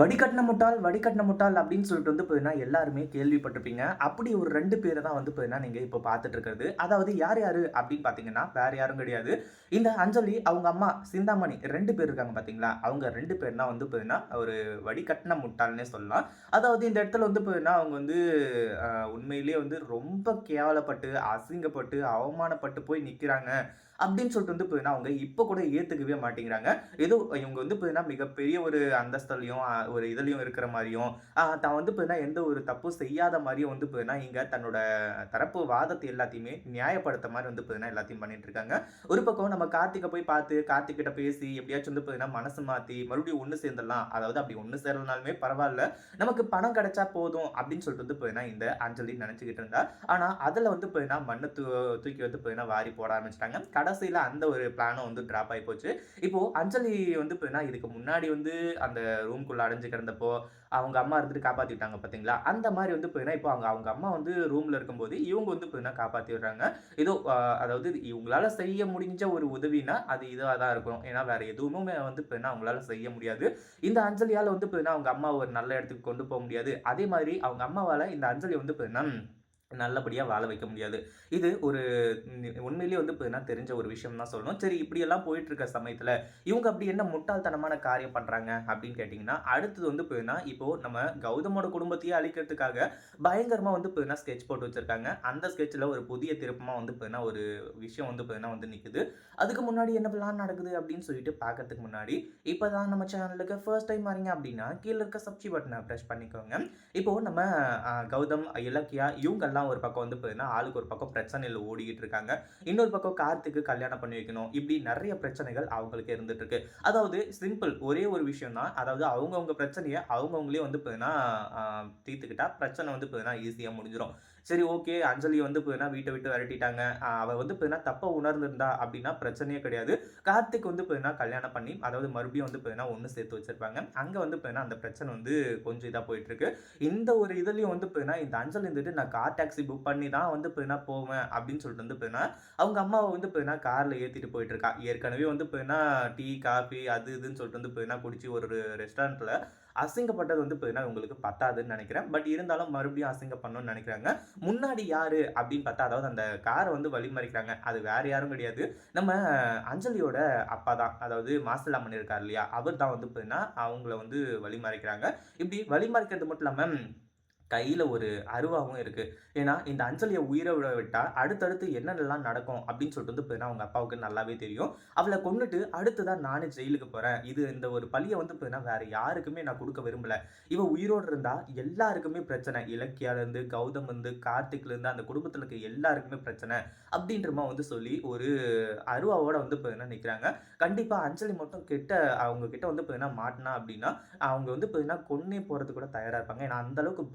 வடிகட்டின முட்டாள் வடிகட்டின முட்டாள் அப்படின்னு சொல்லிட்டு வந்து பார்த்தீங்கன்னா எல்லாருமே கேள்விப்பட்டிருப்பீங்க. அப்படி ஒரு ரெண்டு பேரை தான் வந்து பார்த்தீங்கன்னா நீங்கள் இப்போ பார்த்துட்டு இருக்கிறது. அதாவது யார் யார் அப்படின்னு பார்த்தீங்கன்னா வேற யாரும் கிடையாது. இந்த அஞ்சலி அவங்க அம்மா சிந்தாமணி ரெண்டு பேர் இருக்காங்க பார்த்தீங்களா? அவங்க ரெண்டு பேர் தான் வந்து பார்த்தீங்கன்னா ஒரு வடிகட்டின முட்டாள்னே சொல்லலாம். அதாவது இந்த இடத்துல வந்து பார்த்தீங்கன்னா அவங்க வந்து உண்மையிலேயே வந்து ரொம்ப கேவலப்பட்டு அசிங்கப்பட்டு அவமானப்பட்டு போய் நிற்கிறாங்க அப்படின்னு சொல்லிட்டு வந்து பார்த்தீங்கன்னா அவங்க இப்போ கூட ஏற்றுக்கவே மாட்டேங்கிறாங்க. ஏதோ இவங்க வந்து பார்த்தீங்கன்னா மிகப்பெரிய ஒரு அந்தஸ்தலையும் ஒரு இதுலையும் இருக்கிற மாதிரியும் தான் வந்து பார்த்தீங்கன்னா எந்த ஒரு தப்பும் செய்யாத மாதிரியும் வந்து பார்த்தீங்கன்னா இங்கே தன்னோட தரப்பு வாதத்தை எல்லாத்தையுமே நியாயப்படுத்த மாதிரி வந்து பார்த்தீங்கன்னா எல்லாத்தையும் பண்ணிட்டு இருக்காங்க. ஒரு பக்கம் நம்ம கார்த்திகை போய் பார்த்து கார்த்திகிட்ட பேசி எப்படியாச்சும் வந்து பார்த்தீங்கன்னா மனசு மாற்றி மறுபடியும் ஒன்று சேர்ந்துடலாம். அதாவது அப்படி ஒன்று சேரலனாலுமே பரவாயில்ல. நமக்கு பணம் கிடைச்சா போதும் அப்படின்னு சொல்லிட்டு வந்து பார்த்தீங்கன்னா இந்த அஞ்சலி நினச்சிக்கிட்டு இருந்தா. ஆனால் அதில் வந்து போயினா மண்ணை தூ தூக்கி வந்து போயினா வாரி போட ஆரம்பிச்சிட்டாங்க. கடைசியில் அந்த ஒரு பிளானும் வந்து ட்ராப் ஆகி போச்சு. இப்போது அஞ்சலி வந்து போயினா இதுக்கு முன்னாடி வந்து அந்த ரூம்குள்ளே அடைஞ்சு கிடந்தப்போ அவங்க அம்மா இருந்துட்டு காப்பாற்றிட்டாங்க பார்த்தீங்களா அந்த மாதிரி வந்து போயினா இப்போ அவங்க அவங்க அம்மா வந்து ரூமில் இருக்கும்போது இவங்க வந்து போயினா காப்பாற்றி விடுறாங்க ஏதோ அதாவது இவங்களால செய்ய முடிஞ்ச ஒரு உதவினா அது இதாக தான் இருக்கும் ஏன்னா வேற எதுவுமே வந்து போயினா அவங்களால செய்ய முடியாது. இந்த அஞ்சலியால் வந்து போயினா அவங்க அம்மா ஒரு நல்ல இடத்துக்கு கொண்டு போக முடியாது. அதே மாதிரி அவங்க அம்மாவால் இந்த அஞ்சலி வந்து போயினா நல்லபடியாக வாழ வைக்க முடியாது. இது ஒரு உண்மையிலேயே வந்து பார்த்தீங்கன்னா தெரிஞ்ச ஒரு விஷயம் தான் சொல்லணும். சரி இப்படியெல்லாம் போயிட்டுருக்க சமயத்தில் இவங்க அப்படி என்ன முட்டாள்தனமான காரியம் பண்ணுறாங்க அப்படின்னு கேட்டிங்கன்னா அடுத்தது வந்து பார்த்தீங்கன்னா இப்போது நம்ம கௌதமோட குடும்பத்தையே அழிக்கிறதுக்காக பயங்கரமாக வந்து பார்த்தீங்கன்னா ஸ்கெட்ச் போட்டு வச்சிருக்காங்க. அந்த ஸ்கெட்சில் ஒரு புதிய திருப்பமாக வந்து பார்த்தீங்கன்னா ஒரு விஷயம் வந்து பார்த்தீங்கன்னா வந்து நிற்குது அதுக்கு முன்னாடி என்ன பிளான் நடக்குது அப்படின்னு சொல்லிட்டு பார்க்கறதுக்கு முன்னாடி இப்போ தான் நம்ம சேனலுக்கு ஃபர்ஸ்ட் டைம் வரீங்க அப்படின்னா கீழே இருக்க சப்ஸ்கிரைப் பட்டனை ப்ரெஸ் பண்ணிக்கோங்க. இப்போது நம்ம கௌதம் இலக்கியா இவங்கெல்லாம் ஒரு பக்கம் வந்து பார்த்தீங்கன்னா ஆளுக்கு ஒரு பக்கம் பிரச்சனையில் ஓடிக்கிட்டு இருக்காங்க இன்னொரு பக்கம் கார்த்திக்கு கல்யாணம் பண்ணி வைக்கணும். இப்படி நிறைய பிரச்சனைகள் அவங்களுக்கு இருந்துட்டு இருக்கு அதாவது சிம்பிள் ஒரே ஒரு விஷயம் தான் அதாவது அவங்கவுங்க பிரச்சனையை அவங்கவுங்களே வந்து பார்த்தீங்கன்னா தீர்த்துக்கிட்டா பிரச்சனை வந்து பார்த்தீங்கன்னா ஈஸியாக முடிஞ்சிடும் சரி ஓகே அஞ்சலி வந்து பார்த்தீங்கன்னா வீட்டை விட்டு விரட்டிட்டாங்க அவள் அவ வந்து போதுனா தப்பை உணர்ந்திருந்தா அப்படின்னா பிரச்சனையே கிடையாது கார்த்திக் வந்து போதுனா கல்யாணம் பண்ணி அதாவது மறுபடியும் வந்து போதுனா ஒன்று சேர்த்து வச்சிருப்பாங்க அங்கே வந்து போதுனா அந்த பிரச்சனை வந்து கொஞ்சம் இதாக போயிட்டு இருக்கு இந்த ஒரு இதுலயும் வந்து போதுனா இந்த அஞ்சல் இருந்துட்டு நான் கார் டாக்ஸி புக் பண்ணி தான் வந்து பார்த்தீங்கன்னா போவேன் அப்படின்னு சொல்லிட்டு வந்து பார்த்தீங்கன்னா அவங்க அம்மாவை வந்து பார்த்தீங்கன்னா காரில் ஏற்றிட்டு போயிட்டு இருக்கா ஏற்கனவே வந்து பார்த்தீங்கன்னா டீ காஃபி அது இதுன்னு சொல்லிட்டு வந்து பார்த்தீங்கன்னா குடிச்சு ஒரு ரெஸ்டாரண்ட்டில் அசிங்கப்பட்டது வந்து பார்த்தீங்கன்னா உங்களுக்கு பத்தாதுன்னு நினைக்கிறேன். பட் இருந்தாலும் மறுபடியும் அசிங்கம் பண்ணணும்னு நினைக்கிறாங்க. முன்னாடி யாரு அப்படின்னு பார்த்தா அதாவது அந்த காரை வந்து வழிமறிக்கிறாங்க. அது வேற யாரும் கிடையாது. நம்ம அஞ்சலியோட அப்பா தான். அதாவது மாசில் அம்மன் இருக்கார் இல்லையா? அவர் தான் வந்து பார்த்தீங்கன்னா அவங்கள வந்து வழிமறைக்கிறாங்க. இப்படி வழிமறைக்கிறது மட்டும் இல்லாமல் கையில் ஒரு அருவாகவும் இருக்குது ஏன்னா இந்த அஞ்சலியை உயிரை விட விட்டால் அடுத்தடுத்து என்னென்னலாம் நடக்கும் அப்படின்னு சொல்லிட்டு வந்து பார்த்தீங்கன்னா அவங்க அப்பாவுக்கு நல்லாவே தெரியும். அவளை கொண்டுட்டு அடுத்ததான் நானே ஜெயிலுக்கு போகிறேன் இது இந்த ஒரு பழியை வந்து பார்த்தீங்கன்னா வேறு யாருக்குமே நான் கொடுக்க விரும்பலை. இவன் உயிரோடு இருந்தால் எல்லாருக்குமே பிரச்சனை. இலக்கியாலேருந்து கௌதம் வந்து கார்த்திக்லேருந்து அந்த குடும்பத்தில் இருக்க எல்லாருக்குமே பிரச்சனை அப்படின்றமா வந்து சொல்லி ஒரு அருவாவோட வந்து பார்த்தீங்கன்னா நிற்கிறாங்க கண்டிப்பாக அஞ்சலி மட்டும் கிட்ட அவங்க கிட்ட வந்து பார்த்தீங்கன்னா மாட்டினா அப்படின்னா அவங்க வந்து பார்த்தீங்கன்னா கொன்னே போகிறது கூட தயாராக இருப்பாங்க. ஏன்னா அந்தளவுக்கு அளவுக்கு